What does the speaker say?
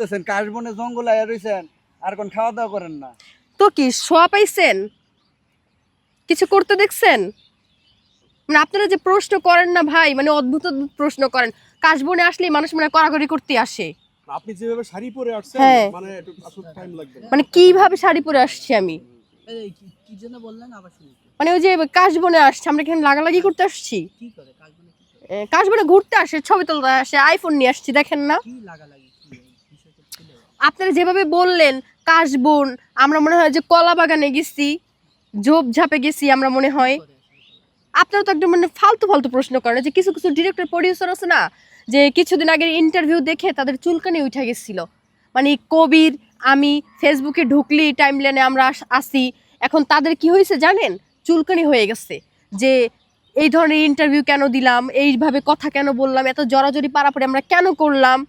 করতেছেন কাশবনে জঙ্গল আয়া রইছেন আর কোন খাওয়া দাওয়া করেন না। তো কি শোয়া পাইছেন? কিছু করতে দেখছেন? মানে আপনারা যে প্রশ্ন করেন না ভাই মানে অদ্ভুত অদ্ভুত প্রশ্ন করেন। কাশবনে আসলেই মানুষ মানে কড়াকড়ি করতে আসে। আপনি যেভাবে শাড়ি পরে আসছেন হ্যাঁ। মানে একটু আসলে টাইম লাগবে মানে কীভাবে শাড়ি পরে আসছি আমি? কি- কি জন্য বললেন আবার শুনি মানে ওই যে কাশবনে আসছে আমরা এখানে লাগালাগি করতে আসছি? কি করে? কাজগুলো কি কাশবনে ঘুরতে আসে ছবি তুলতে আসে আইফোন নিয়ে আসছি দেখেন না? কি লাগালাগি কি এই বিষয়টা ছিল আপনারা যেভাবে বললেন, কাশবন, আমরা মনে হয় যে কলা বাগানে গেছি ঝোপ ঝাপে গেছি আমরা মনে হয়। আপনারা তো একদম মানে ফালতু ফালতু প্রশ্ন করেন, যে কিছু কিছু ডিরেক্টর প্রডিউসার আছে না, যে কিছুদিন আগের ইন্টারভিউ দেখে তাদের চুলকানি উঠে গেছিল। মানে কবির, আমি ফেসবুকে ঢুকলি টাইম লাইনে আমরা আস- এখন তাদের কি হয়েছে জানেন? চুলকানি হয়ে গেছে, যে এই ধরনের ইন্টারভিউ কেন দিলাম, এইভাবে কথা কেন বললাম, এত জড়াজড়ি পারাপারি আমরা কেন করলাম?